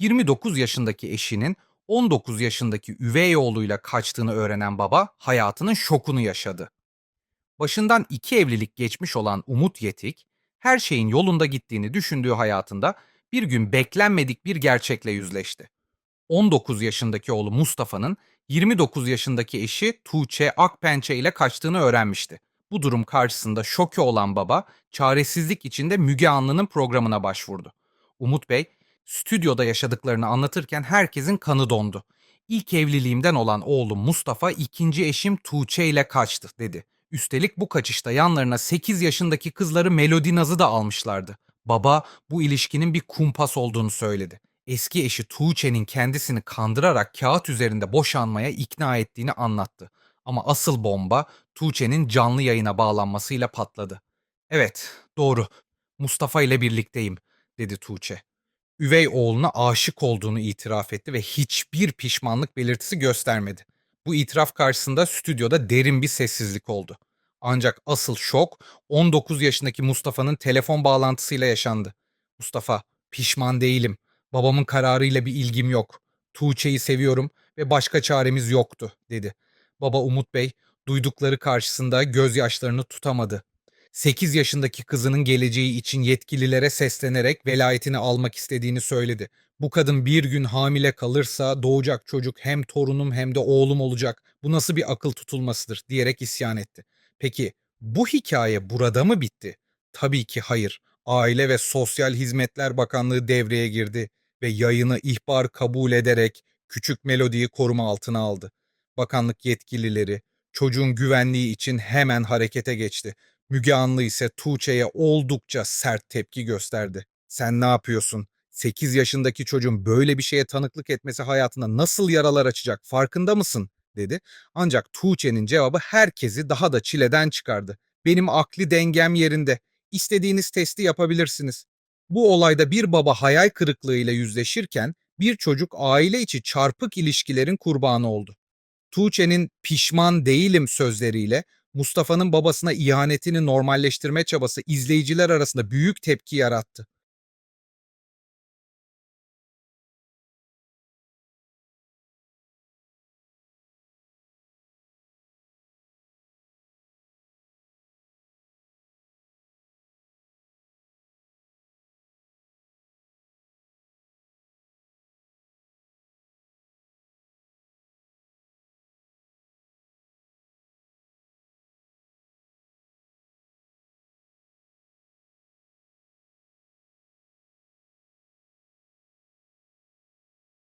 29 yaşındaki eşinin 19 yaşındaki üvey oğluyla kaçtığını öğrenen baba hayatının şokunu yaşadı. Başından iki evlilik geçmiş olan Umut Yetik, her şeyin yolunda gittiğini düşündüğü hayatında bir gün beklenmedik bir gerçekle yüzleşti. 19 yaşındaki oğlu Mustafa'nın 29 yaşındaki eşi Tuğçe Akpençe ile kaçtığını öğrenmişti. Bu durum karşısında şoke olan baba çaresizlik içinde Müge Anlı'nın programına başvurdu. Umut Bey stüdyoda yaşadıklarını anlatırken herkesin kanı dondu. İlk evliliğimden olan oğlum Mustafa ikinci eşim Tuğçe ile kaçtı dedi. Üstelik bu kaçışta yanlarına 8 yaşındaki kızları Melodi Naz'ı da almışlardı. Baba bu ilişkinin bir kumpas olduğunu söyledi eski eşi Tuğçe'nin kendisini kandırarak kağıt üzerinde boşanmaya ikna ettiğini anlattı. Ama asıl bomba Tuğçe'nin canlı yayına bağlanmasıyla patladı. Evet, doğru. Mustafa ile birlikteyim, dedi Tuğçe. Üvey oğluna aşık olduğunu itiraf etti ve hiçbir pişmanlık belirtisi göstermedi. Bu itiraf karşısında stüdyoda derin bir sessizlik oldu. Ancak asıl şok 19 yaşındaki Mustafa'nın telefon bağlantısıyla yaşandı. Mustafa, pişman değilim. Babamın kararıyla bir ilgim yok. Tuğçe'yi seviyorum ve başka çaremiz yoktu, dedi. Baba Umut Bey duydukları karşısında gözyaşlarını tutamadı. 8 yaşındaki kızının geleceği için yetkililere seslenerek velayetini almak istediğini söyledi. Bu kadın bir gün hamile kalırsa doğacak çocuk hem torunum hem de oğlum olacak. Bu nasıl bir akıl tutulmasıdır diyerek isyan etti. Peki bu hikaye burada mı bitti? Tabii ki hayır. Aile ve Sosyal Hizmetler Bakanlığı devreye girdi ve yayını ihbar kabul ederek küçük melodiyi koruma altına aldı. Bakanlık yetkilileri çocuğun güvenliği için hemen harekete geçti. Müge Anlı ise Tuğçe'ye oldukça sert tepki gösterdi. Sen ne yapıyorsun? 8 yaşındaki çocuğun böyle bir şeye tanıklık etmesi hayatına nasıl yaralar açacak farkında mısın? dedi. Ancak Tuğçe'nin cevabı herkesi daha da çileden çıkardı. Benim akli dengem yerinde. İstediğiniz testi yapabilirsiniz. Bu olayda bir baba hayal kırıklığıyla yüzleşirken bir çocuk aile içi çarpık ilişkilerin kurbanı oldu. Tuğçe'nin pişman değilim sözleriyle Mustafa'nın babasına ihanetini normalleştirme çabası izleyiciler arasında büyük tepki yarattı.